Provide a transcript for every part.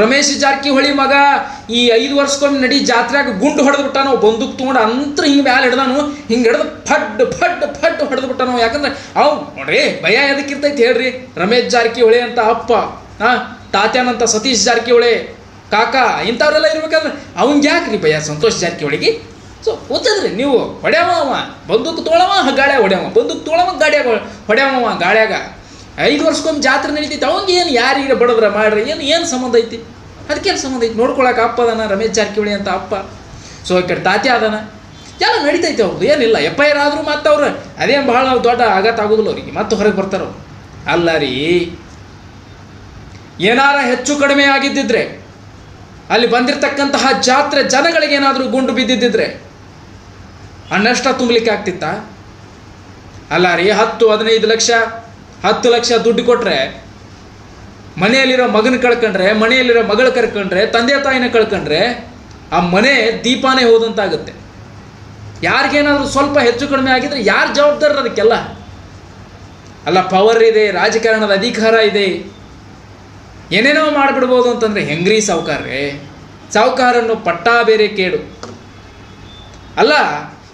ರಮೇಶ್ ಜಾರಕಿಹೊಳಿ ಮಗ, ಈ ಐದು ವರ್ಷಕ್ಕೊಮ್ಮೆ ನಡಿ ಜಾತ್ರೆಗೆ ಗುಂಡು ಹೊಡೆದು ಬಿಟ್ಟಾನು, ಬಂದೂಕ್ ತೊಗೊಂಡು ಅಂತ ಹಿಂಗೆ ಮ್ಯಾಲೆ ಹಿಡ್ದಾನು, ಹಿಂಗೆ ಹಿಡ್ದು ಫಡ್ ಫಡ್ ಫಡ್ ಹೊಡೆದು ಬಿಟ್ಟಾನು, ಯಾಕಂದ್ರೆ ಅವ್ ನೋಡ್ರಿ, ಭಯ ಎದಕ್ಕಿರ್ತೈತಿ ಹೇಳ್ರಿ, ರಮೇಶ್ ಜಾರಕಿಹೊಳಿ ಅಂತ ಅಪ್ಪ ಹಾಂ ತಾತ್ಯಾನಂತ ಸತೀಶ್ ಜಾರಕಿಹೊಳಿ, ಕಾಕ, ಇಂಥವ್ರೆಲ್ಲ ಇರ್ಬೇಕಂದ್ರೆ ಅವ್ನಿಗೆ ಯಾಕ್ರಿ ಭಯ ಸಂತೋಷ್ ಜಾರಕಿಹೊಳಿಗೆ? ಸೊ, ಓದ್ತದ್ರಿ ನೀವು, ಹೊಡ್ಯಾವ ಬಂದೂಕ್ ತೊಗೊಳವ ಗಾಳ್ಯಾಗ ಹೊಡ್ಯಾವ, ಬಂದೂಕ್ ತೊಗೊಳವ, ಗಾಡ್ಯಾಗ ಹೊಡ್ಯಾವ ಗಾಳ್ಯಾಗ ಐದು ವರ್ಷಕ್ಕೊಮ್ಮೆ ಜಾತ್ರೆ ನಡೀತೈತಿ ಏನು ಯಾರಿಗೆ ಬಡದ್ರ ಮಾಡ್ರಿ, ಏನು ಏನು ಸಂಬಂಧ ಐತಿ? ಅದಕ್ಕೇನು ಸಂಬಂಧ ಐತಿ? ನೋಡ್ಕೊಳಕ್ಕೆ ಅಪ್ಪ ಅದಾನ, ರಮೇಶ್ ಜಾರಕಿಹೊಳಿ ಅಂತ ಅಪ್ಪ. ಸೊ ಕಡೆ ತಾತ್ಯ ಅದಾನ. ಎಲ್ಲ ನಡೀತೈತೆ ಅವ್ರದ್ದು ಏನಿಲ್ಲ ಎಪ್ಪ ಏನಾದರೂ ಆದರೂ ಮತ್ತೆ ಅವ್ರು. ಅದೇನು ಭಾಳ ದೊಡ್ಡ ಆಘಾತ ಆಗೋದಿಲ್ಲ ಅವ್ರಿಗೆ. ಮತ್ತೆ ಹೊರಗೆ ಬರ್ತಾರ ಅಲ್ಲ ರೀ. ಏನಾರ ಹೆಚ್ಚು ಕಡಿಮೆ ಆಗಿದ್ದಿದ್ರೆ, ಅಲ್ಲಿ ಬಂದಿರತಕ್ಕಂತಹ ಜಾತ್ರೆ ಜನಗಳಿಗೆ ಏನಾದರೂ ಗುಂಡು ಬಿದ್ದಿದ್ದಿದ್ರೆ ಅನ್ನಷ್ಟ ನಷ್ಟ ತುಂಬಲಿಕ್ಕೆ ಆಗ್ತಿತ್ತಾ? ಅಲ್ಲ ರೀ, ಹತ್ತು, ಹದಿನೈದು ಲಕ್ಷ ಹತ್ತು ಲಕ್ಷ ದುಡ್ಡು ಕೊಟ್ರೆ, ಮನೆಯಲ್ಲಿರೋ ಮಗನ ಕಳ್ಕೊಂಡ್ರೆ, ಮನೆಯಲ್ಲಿರೋ ಮಗಳು ಕರ್ಕೊಂಡ್ರೆ, ತಂದೆ ತಾಯಿನ ಕಳ್ಕೊಂಡ್ರೆ, ಆ ಮನೆ ದೀಪಾನೇ ಹೋದಂತಾಗುತ್ತೆ. ಯಾರಿಗೇನಾದರೂ ಸ್ವಲ್ಪ ಹೆಚ್ಚು ಕಡಿಮೆ ಆಗಿದ್ರೆ ಯಾರು ಜವಾಬ್ದಾರರು ಅದಕ್ಕೆಲ್ಲ? ಅಲ್ಲ ಪವರ್ ಇದೆ, ರಾಜಕಾರಣದ ಅಧಿಕಾರ ಇದೆ. ಏನೇನೋ ಮಾಡಿಬಿಡ್ಬೋದು ಅಂತಂದ್ರೆ ಹೆಂಗ್ರಿ ಸಾವುಕಾರ್ರೆ? ಸಾವುಕಾರನ್ನು ಪಟ್ಟಾ ಬೇರೆ ಕೇಡು. ಅಲ್ಲ,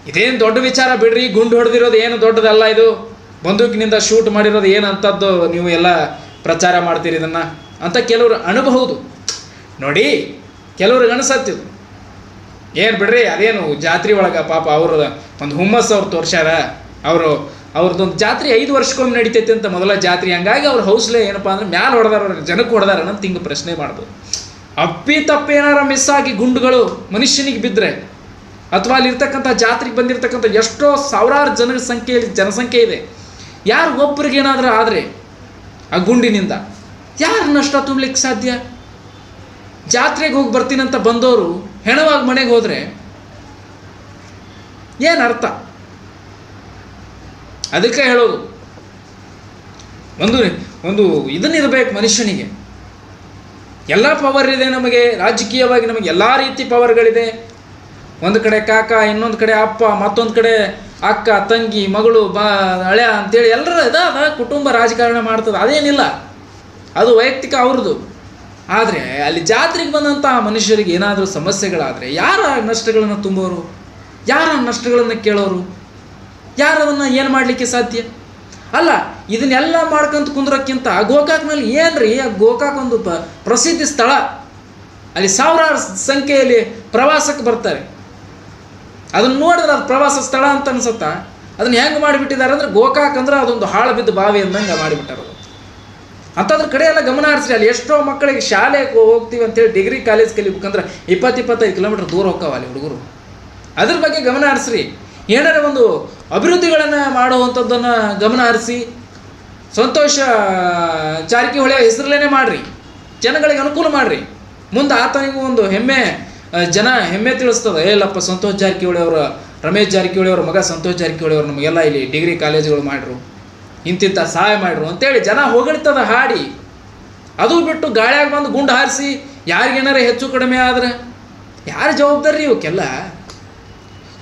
ಇದೇನು ದೊಡ್ಡ ವಿಚಾರ ಬಿಡ್ರಿ, ಗುಂಡು ಹೊಡೆದಿರೋದು ಏನು ದೊಡ್ಡದಲ್ಲ ಇದು? ಬಂದೂಕಿನಿಂದ ಶೂಟ್ ಮಾಡಿರೋದು ಏನು ಅಂಥದ್ದು ನೀವು ಎಲ್ಲ ಪ್ರಚಾರ ಮಾಡ್ತೀರಿ ಇದನ್ನು? ಅಂತ ಕೆಲವರು ಅಣಬಹುದು ನೋಡಿ, ಕೆಲವ್ರಿಗೆ ಅನಿಸತ್ತಿದು ಏನು ಬಿಡ್ರಿ, ಅದೇನು ಜಾತ್ರೆ ಒಳಗೆ ಪಾಪ ಅವ್ರ ಒಂದು ಹುಮ್ಮಸ್ ಅವ್ರು ತೋರ್ಸ್ಯಾರ? ಅವರು ಅವ್ರದ್ದೊಂದು ಜಾತ್ರೆ ಐದು ವರ್ಷಕ್ಕೊಮ್ಮೆ ನಡೀತೈತೆ ಅಂತ ಮೊದಲ ಜಾತ್ರೆ. ಹಂಗಾಗಿ ಅವ್ರ ಹೌಸ್ಲೆ ಏನಪ್ಪ ಅಂದ್ರೆ ಮ್ಯಾಲೆ ಹೊಡೆದಾರ ಜನಕ್ಕೆ ಹೊಡೆದಾರ ಅಂತ ಹಿಂಗೆ ಪ್ರಶ್ನೆ ಮಾಡ್ಬೋದು. ಅಪ್ಪಿ ತಪ್ಪೇನಾರ ಮಿಸ್ ಆಗಿ ಗುಂಡುಗಳು ಮನುಷ್ಯನಿಗೆ ಬಿದ್ದರೆ ಅಥವಾ ಅಲ್ಲಿ ಇರ್ತಕ್ಕಂಥ ಜಾತ್ರೆಗೆ ಬಂದಿರತಕ್ಕಂಥ ಎಷ್ಟೋ ಸಾವಿರಾರು ಜನರ ಸಂಖ್ಯೆಯಲ್ಲಿ ಜನಸಂಖ್ಯೆ ಇದೆ. ಯಾರು ಒಬ್ಬರಿಗೆ ಏನಾದರೂ ಆದರೆ ಆ ಗುಂಡಿನಿಂದ ಯಾರು ನಷ್ಟ ತುಂಬಲಿಕ್ಕೆ ಸಾಧ್ಯ? ಜಾತ್ರೆಗೆ ಹೋಗಿ ಬರ್ತೀನಂತ ಬಂದವರು ಹೆಣವಾಗಿ ಮನೆಗೆ ಹೋದರೆ ಏನು ಅರ್ಥ? ಅದಕ್ಕೆ ಹೇಳೋದು. ಒಂದು ಒಂದು ಇದನ್ನಿರಬೇಕು ಮನುಷ್ಯನಿಗೆ. ಎಲ್ಲ ಪವರ್ ಇದೆ ನಮಗೆ, ರಾಜಕೀಯವಾಗಿ ನಮಗೆ ಎಲ್ಲ ರೀತಿ ಪವರ್ಗಳಿದೆ ಒಂದು ಕಡೆ ಕಾಕ, ಇನ್ನೊಂದು ಕಡೆ ಅಪ್ಪ, ಮತ್ತೊಂದು ಕಡೆ ಅಕ್ಕ, ತಂಗಿ, ಮಗಳು, ಬಾ ಹಳೆಯ ಅಂತೇಳಿ ಎಲ್ಲರ ಇದ ಅದ ಕುಟುಂಬ ರಾಜಕಾರಣ ಮಾಡ್ತದೆ. ಅದೇನಿಲ್ಲ. ಅದು ವೈಯಕ್ತಿಕ ಅವ್ರದ್ದು. ಆದರೆ ಅಲ್ಲಿ ಜಾತ್ರೆಗೆ ಬಂದಂಥ ಮನುಷ್ಯರಿಗೆ ಏನಾದರೂ ಸಮಸ್ಯೆಗಳಾದರೆ ಯಾರ ನಷ್ಟಗಳನ್ನು ತುಂಬೋರು? ಯಾರ ನಷ್ಟಗಳನ್ನು ಕೇಳೋರು? ಯಾರದನ್ನು ಏನು ಮಾಡಲಿಕ್ಕೆ ಸಾಧ್ಯ? ಅಲ್ಲ, ಇದನ್ನೆಲ್ಲ ಮಾಡ್ಕೊಂತ ಕುಂದ್ರೋಕ್ಕಿಂತ ಗೋಕಾಕ್ನಲ್ಲಿ ಏನ್ರಿ? ಆ ಗೋಕಾಕ್ ಒಂದು ಪ, ಪ್ರಸಿದ್ಧ ಸ್ಥಳ. ಅಲ್ಲಿ ಸಾವಿರಾರು ಸಂಖ್ಯೆಯಲ್ಲಿ ಪ್ರವಾಸಕ್ಕೆ ಬರ್ತಾರೆ. ಅದನ್ನ ನೋಡಿದ್ರೆ ಅದು ಪ್ರವಾಸ ಸ್ಥಳ ಅಂತ ಅನ್ಸುತ್ತಾ? ಅದನ್ನ ಹೆಂಗೆ ಮಾಡಿಬಿಟ್ಟಿದ್ದಾರೆ ಅಂದ್ರೆ ಗೋಕಾಕ್ ಅಂದ್ರೆ ಅದೊಂದು ಹಾಳು ಬಿದ್ದ ಬಾವಿ ಅಂದಂಗೆ ಮಾಡಿಬಿಟ್ಟಾರ ಅಂಥದ್ರ ಕಡೆ ಎಲ್ಲ ಗಮನ ಹರಿಸ್ರಿ, ಅಲ್ಲಿ ಎಷ್ಟೋ ಮಕ್ಕಳಿಗೆ ಶಾಲೆಗೆ ಹೋಗ್ತೀವಿ ಅಂತೇಳಿ ಡಿಗ್ರಿ ಕಾಲೇಜ್ ಕಲಿಬೇಕಂದ್ರೆ ಇಪ್ಪತ್ತು ಇಪ್ಪತ್ತೈದು ಕಿಲೋಮೀಟರ್ ದೂರ ಹೋಗ್ತಾವ ಅಲ್ಲಿ ಹುಡುಗರು. ಅದ್ರ ಬಗ್ಗೆ ಗಮನ ಹರಿಸ್ರಿ. ಏನಾರ ಒಂದು ಅಭಿವೃದ್ಧಿಗಳನ್ನು ಮಾಡುವಂಥದ್ದನ್ನು ಗಮನ ಹರಿಸಿ, ಸಂತೋಷ ಜಾರಕಿಹೊಳಿ ಹೆಸರಲ್ಲೇ ಮಾಡ್ರಿ. ಜನಗಳಿಗೆ ಅನುಕೂಲ ಮಾಡ್ರಿ. ಮುಂದೆ ಆತನಿಗೂ ಒಂದು ಹೆಮ್ಮೆ ಜನ ಹೆಮ್ಮೆ ತಿಳಿಸ್ತದೆ. ಏಲಪ್ಪ ಸಂತೋಷ್ ಜಾರಕಿಹೊಳಿ ಅವರ, ರಮೇಶ್ ಜಾರಕಿಹೊಳಿ ಅವರ ಮಗ ಸಂತೋಷ್ ಜಾರಕಿಹೊಳಿ ಅವರು ನಮಗೆಲ್ಲ ಇಲ್ಲಿ ಡಿಗ್ರಿ ಕಾಲೇಜುಗಳು ಮಾಡ್ರು ಇಂತಿಂಥ ಸಹಾಯ ಮಾಡ್ರು ಅಂತೇಳಿ ಜನ ಹೊಗಳ್ತದ ಹಾಡಿ. ಅದು ಬಿಟ್ಟು ಗಾಳಿಯಾಗ ಬಂದು ಗುಂಡು ಹಾರಿಸಿ ಯಾರಿಗೇನಾರ ಹೆಚ್ಚು ಕಡಿಮೆ ಆದ್ರೆ? ಯಾರು ಜವಾಬ್ದಾರಿ ಇವಕ್ಕೆಲ್ಲ?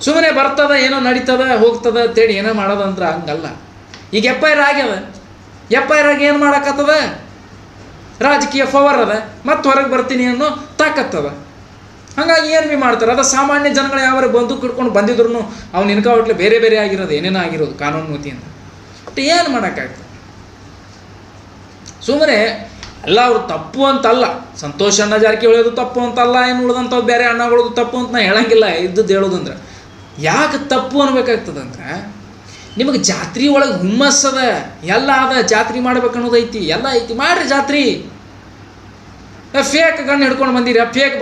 ಸುಮ್ಮನೆ ಬರ್ತದ, ಏನೋ ನಡೀತದ, ಹೋಗ್ತದ ಅಂತೇಳಿ ಏನೋ ಮಾಡೋದಂದ್ರೆ ಹಂಗಲ್ಲ. ಈಗ ಎಫ್ ಐ ಆಗ್ಯದ ಎಫ್ ಏನು ಮಾಡಕತ್ತದ? ರಾಜಕೀಯ ಪವರ್ ಅದ. ಮತ್ತೆ ಹೊರಗೆ ಬರ್ತೀನಿ ಅನ್ನೋ ತಾಕತ್ತದ ಹಂಗಾಗಿ ಏನು ಭೀ ಮಾಡ್ತಾರೆ? ಅದು ಸಾಮಾನ್ಯ ಜನಗಳು ಯಾವ ಬಂದು ಕಿಡ್ಕೊಂಡು ಬಂದಿದ್ರು ಅವ್ನು ಇನ್ಕಾವಟ್ಲೆ ಬೇರೆ ಬೇರೆ ಆಗಿರೋದು, ಏನೇನೋ ಆಗಿರೋದು, ಕಾನೂನು ವತಿಯಿಂದ ಬಟ್ ಏನು ಮಾಡೋಕ್ಕಾಗ್ತದೆ? ಸುಮ್ಮನೆ ಎಲ್ಲ ಅವ್ರು ತಪ್ಪು ಅಂತಲ್ಲ. ಸಂತೋಷ ಅಣ್ಣ ಜಾರಕಿಹೊಳಿದು ತಪ್ಪು ಅಂತಲ್ಲ ಏನು ಉಳಿದಂಥವ್ ಬೇರೆ ಅಣ್ಣಗಳದು ತಪ್ಪು ಅಂತ ನಾ ಹೇಳಂಗಿಲ್ಲ ಇದ್ದದ್ದು ಹೇಳೋದಂದ್ರೆ. ಯಾಕೆ ತಪ್ಪು ಅನ್ಬೇಕಾಗ್ತದಂದ್ರೆ ನಿಮಗೆ ಜಾತ್ರೆ ಒಳಗೆ ಹುಮ್ಮಸ್ಸದ ಎಲ್ಲ ಅದ, ಜಾತ್ರೆ ಮಾಡ್ಬೇಕು ಅನ್ನೋದೈತಿ ಎಲ್ಲ ಐತಿ, ಮಾಡ್ರಿ ಜಾತ್ರೆ. ಫೇಕ್ ಗಣ್ಣು ಹಿಡ್ಕೊಂಡು ಬಂದಿರಿ ಫೇಕ್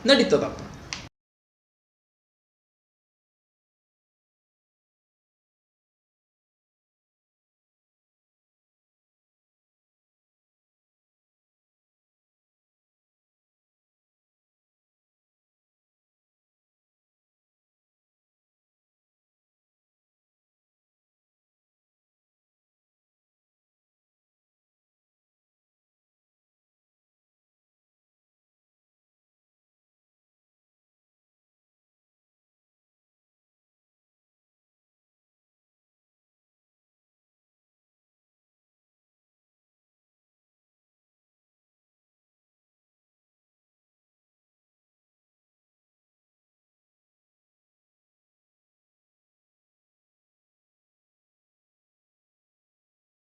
ಬಂದೂಕ್ ಐತೆ ನಡೀತದಪ್ಪ